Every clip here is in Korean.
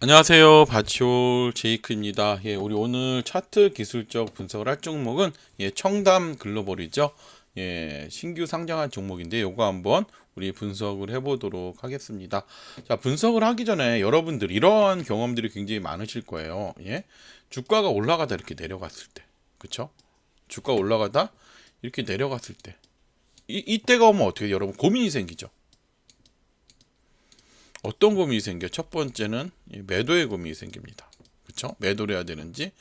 안녕하세요. 바치올 제이크입니다. 예, 우리 오늘 차트 기술적 분석을 할 종목은 예, 청담 글로벌이죠. 예, 신규 상장한 종목인데 요거 한번 우리 분석을 해보도록 하겠습니다. 자, 분석을 하기 전에 여러분들 이러한 경험들이 굉장히 많으실 거예요. 예, 주가가 올라가다 이렇게 내려갔을 때, 그쵸? 주가 올라가다 이렇게 내려갔을 때, 이 이때가 오면 어떻게? 여러분 고민이 생기죠. 어떤 고민이 생겨? 첫 번째는 이 매도의 고민이 생깁니다. 그렇죠? 매도를 해야 되는지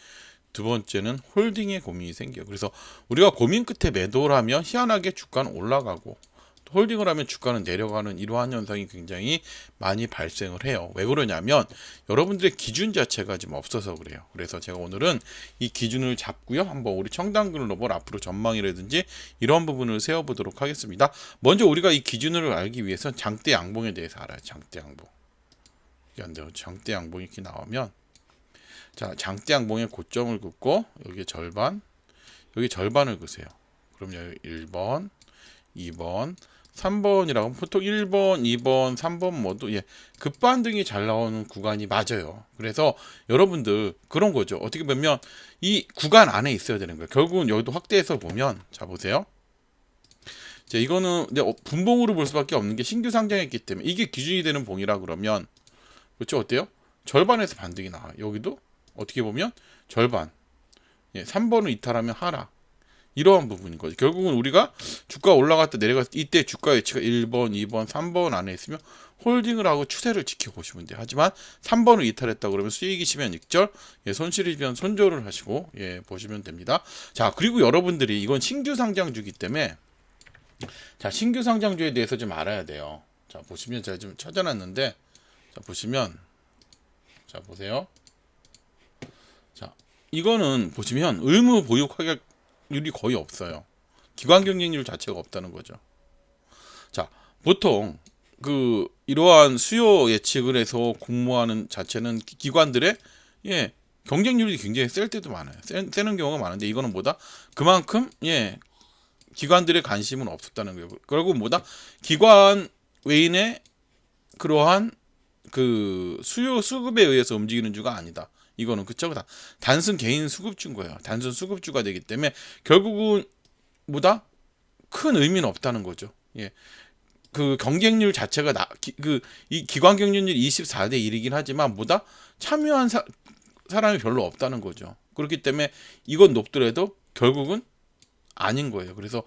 두 번째는 홀딩의 고민이 생겨요. 그래서 우리가 고민 끝에 매도를 하면 희한하게 주가는 올라가고 또 홀딩을 하면 주가는 내려가는 이러한 현상이 굉장히 많이 발생을 해요. 왜 그러냐면 여러분들의 기준 자체가 지금 없어서 그래요. 그래서 제가 오늘은 이 기준을 잡고요. 한번 우리 청단 글로벌 앞으로 전망이라든지 이런 부분을 세워보도록 하겠습니다. 먼저 우리가 이 기준을 알기 위해서 장대 양봉에 대해서 알아요. 장대 양봉. 돼요. 장대 양봉이 이렇게 나오면 자 장대 양봉의 고점을 긋고 여기 절반 여기 절반을 그세요. 그럼 여기 1번, 2번, 3번이라고 하면 보통 1번, 2번, 3번 모두 예, 급반등이 잘 나오는 구간이 맞아요. 그래서 여러분들 그런 거죠. 어떻게 보면 이 구간 안에 있어야 되는 거예요. 결국은 여기도 확대해서 보면 자 보세요. 자, 이거는 어, 분봉으로 볼 수밖에 없는 게 신규 상장했기 때문에 이게 기준이 되는 봉이라 그러면 그렇죠 어때요? 절반에서 반등이 나와. 요 여기도 어떻게 보면 절반. 예, 3번을 이탈하면 하락. 이러한 부분인 거죠. 결국은 우리가 주가 올라갔다 내려갔을 때 이때 주가 위치가 1번, 2번, 3번 안에 있으면 홀딩을 하고 추세를 지켜보시면 돼요. 하지만 3번을 이탈했다 그러면 수익이 시면 익절, 예, 손실이 시면 손절을 하시고 예, 보시면 됩니다. 자, 그리고 여러분들이 이건 신규 상장주기 때문에 자, 신규 상장주에 대해서 좀 알아야 돼요. 자, 보시면 제가 좀 찾아놨는데 자, 보시면 자, 보세요. 자, 이거는 보시면 의무 보유 가격 률이 거의 없어요. 기관 경쟁률 자체가 없다는 거죠. 자, 보통 그 이러한 수요 예측을 해서 공모하는 자체는 기- 기관들의 예 경쟁률이 굉장히 셀 때도 많아요. 세, 세는 경우가 많은데 이거는 뭐다? 그만큼 예 기관들의 관심은 없었다는 거예요. 그리고 뭐다? 기관 외인의 그러한 그 수요 수급에 의해서 움직이는 주가 아니다. 이거는 그쵸? 다 단순 개인 수급주인 거예요. 단순 수급주가 되기 때문에 결국은 뭐다? 큰 의미는 없다는 거죠. 예. 그 경쟁률 자체가 그이 기관 경쟁률 24대 1이긴 하지만 뭐다? 참여한 사, 사람이 별로 없다는 거죠. 그렇기 때문에 이건 높더라도 결국은 아닌 거예요. 그래서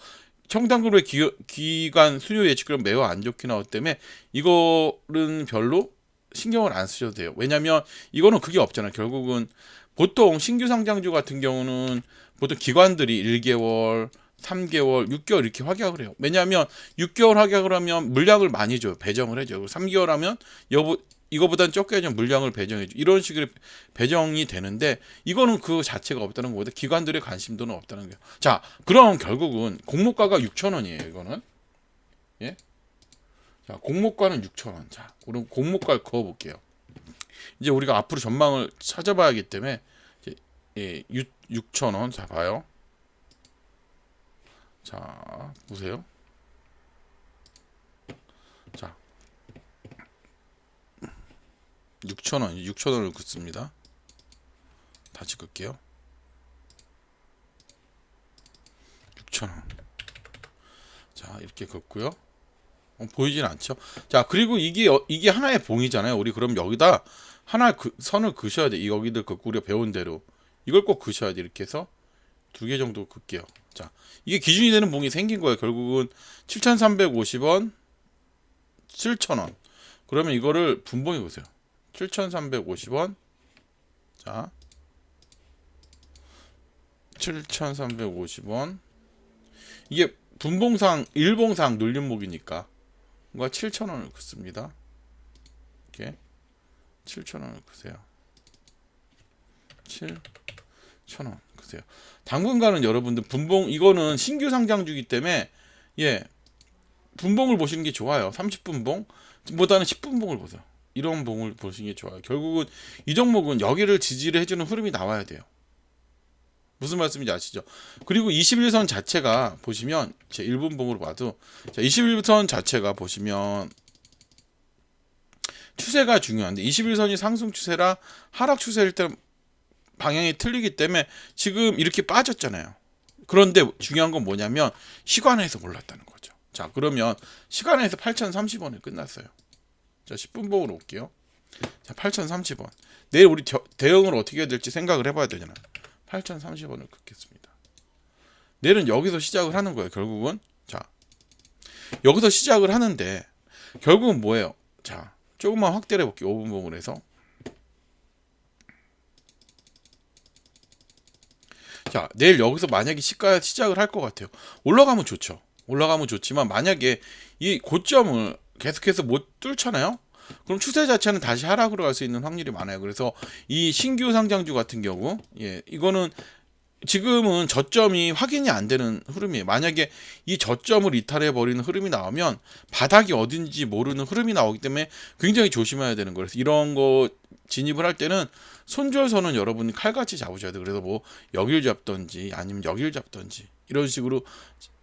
청담그룹의 기, 기관 수요 예측은 매우 안 좋게 나오기 때문에 이거는 별로 신경을 안 쓰셔도 돼요. 왜냐면 이거는 그게 없잖아요. 결국은 보통 신규 상장주 같은 경우는 보통 기관들이 1개월, 3개월, 6개월 이렇게 확약을 해요. 왜냐하면 6개월 확약을 하면 물량을 많이 줘요. 배정을 해줘요. 3개월 하면 여보 이거보다는 적게 하면 물량을 배정해줘. 이런 식으로 배정이 되는데 이거는 그 자체가 없다는 거보다 기관들의 관심도는 없다는 거예요. 자, 그럼 결국은 공모가가 6천 원이에요. 이거는 예. 자, 공모가는 6천 원. 자, 그럼 공모가를 그어볼게요. 이제 우리가 앞으로 전망을 찾아봐야 하기 때문에 이제 예, 6, 6천 원. 자, 봐요. 자, 보세요. 자, 6,000원, 6,000원을 긋습니다. 다시 긋게요. 6,000원. 자, 이렇게 긋고요. 어, 보이진 않죠? 자, 그리고 이게 어- 이게 하나의 봉이잖아요. 우리 그럼 여기다 하나 그, 선을 그셔야 돼. 이 여기들 긋고 우리가 배운 대로 이걸 꼭 그셔야 돼. 이렇게 해서 두 개 정도 긋게요. 자, 이게 기준이 되는 봉이 생긴 거예요. 결국은 7,350원, 7,000원. 그러면 이거를 분봉해 보세요. 7,350원. 자. 7,350원. 이게 분봉상 일봉상 눌림목이니까 뭔가 7,000원을 긋습니다. 이렇게 7,000원을 긋세요. 7,000원 긋세요. 당분간은 여러분들 분봉 이거는 신규 상장주기 때문에 예. 분봉을 보시는 게 좋아요. 30분봉 보다는 10분봉을 보세요. 이런 봉을 보시는 게 좋아요. 결국은 이 종목은 여기를 지지를 해주는 흐름이 나와야 돼요. 무슨 말씀인지 아시죠? 그리고 21선 자체가 보시면 제 1분 봉으로 봐도 자, 21선 자체가 보시면 추세가 중요한데 21선이 상승 추세라 하락 추세일 때 방향이 틀리기 때문에 지금 이렇게 빠졌잖아요. 그런데 중요한 건 뭐냐면 시간에서 올랐다는 거죠. 자, 그러면 시간에서 8,030원에 끝났어요. 자, 10분 봉으로 올게요. 자, 8,030원. 내일 우리 대- 대응을 어떻게 해야 될지 생각을 해봐야 되잖아요. 8,030원을 긋겠습니다. 내일은 여기서 시작을 하는 거예요. 결국은 자, 여기서 시작을 하는데 결국은 뭐예요? 자, 조금만 확대해 볼게요. 5분 봉을 해서. 자, 내일 여기서 만약에 시가 시작을 할 것 같아요. 올라가면 좋죠. 올라가면 좋지만 만약에 이 고점을 계속해서 못 뚫잖아요. 그럼 추세 자체는 다시 하락으로 갈 수 있는 확률이 많아요. 그래서 이 신규 상장주 같은 경우, 예, 이거는 지금은 저점이 확인이 안 되는 흐름이에요. 만약에 이 저점을 이탈해 버리는 흐름이 나오면 바닥이 어딘지 모르는 흐름이 나오기 때문에 굉장히 조심해야 되는 거예요. 그래서 이런 거 진입을 할 때는 손절선은 여러분이 칼같이 잡으셔야 돼요. 그래서 뭐 여길 잡던지 아니면 여길 잡던지 이런 식으로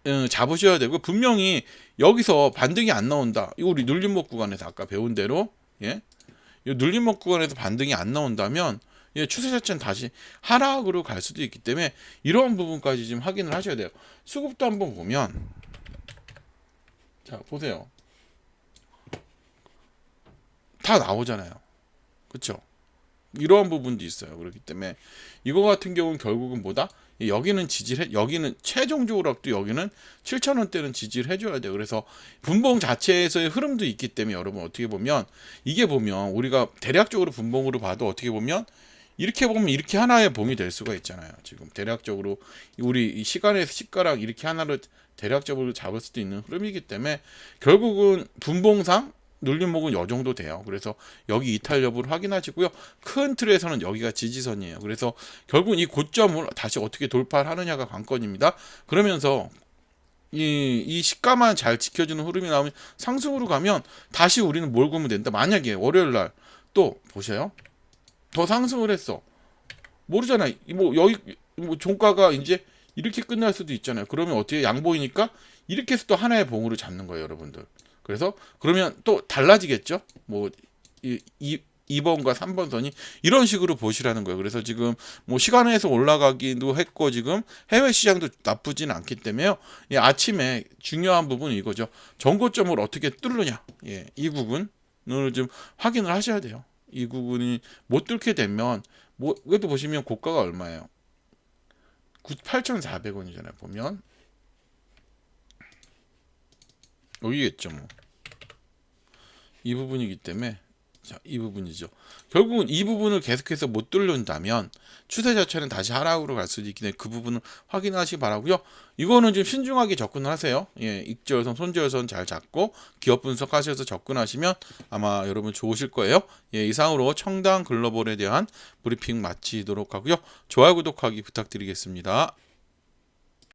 어, 잡으셔야 되고 분명히 여기서 반등이 안 나온다. 이거 우리 눌림목 구간에서 아까 배운 대로 예, 이 눌림목 구간에서 반등이 안 나온다면 예, 추세 자체는 다시 하락으로 갈 수도 있기 때문에 이런 부분까지 좀 확인을 하셔야 돼요. 수급도 한번 보면 자 보세요. 다 나오잖아요. 그렇죠? 이러한 부분도 있어요. 그렇기 때문에 이거 같은 경우는 결국은 뭐다? 여기는 지지를 해, 여기는 최종적으로 또 여기는 7천 원대는 지지를 해줘야 돼요. 그래서 분봉 자체에서의 흐름도 있기 때문에 여러분 어떻게 보면 이게 보면 우리가 대략적으로 분봉으로 봐도 어떻게 보면 이렇게 보면 이렇게 하나의 봉이 될 수가 있잖아요. 지금 대략적으로 우리 이 시간에서 시가락 이렇게 하나를 대략적으로 잡을 수도 있는 흐름이기 때문에 결국은 분봉상 눌림목은 요 정도 돼요. 그래서 여기 이탈 여부를 확인하시고요. 큰 틀에서는 여기가 지지선이에요. 그래서 결국은 이 고점을 다시 어떻게 돌파를 하느냐가 관건입니다. 그러면서 이, 이 시가만 잘 지켜주는 흐름이 나오면 상승으로 가면 다시 우리는 몰고면 된다. 만약에 월요일 날 또 보세요. 더 상승을 했어. 모르잖아요. 이뭐 여기 뭐 종가가 이제 이렇게 끝날 수도 있잖아요. 그러면 어떻게 양보이니까 이렇게 해서 또 하나의 봉으로 잡는 거예요, 여러분들. 그래서 그러면 또 달라지겠죠. 뭐 이, 이 2번과 3번 선이 이런 식으로 보시라는 거예요. 그래서 지금 뭐 시간에서 올라가기도 했고 지금 해외 시장도 나쁘진 않기 때문에요. 예, 아침에 중요한 부분은 이거죠. 전고점을 어떻게 뚫느냐. 예, 이 부분을 좀 확인을 하셔야 돼요. 이 부분이 못 뚫게 되면 뭐 이것도 보시면 고가가 얼마예요? 8,400원이잖아요. 보면 여기겠죠, 뭐. 이 부분이기 때문에 자, 이 부분이죠. 결국은 이 부분을 계속해서 못 뚫는다면 추세 자체는 다시 하락으로 갈 수도 있기 때문에 그 부분을 확인하시기 바라고요. 이거는 좀 신중하게 접근을 하세요. 예, 익절선, 손절선 잘 잡고 기업 분석하셔서 접근하시면 아마 여러분 좋으실 거예요. 예, 이상으로 청당 글로벌에 대한 브리핑 마치도록 하고요. 좋아요, 구독하기 부탁드리겠습니다.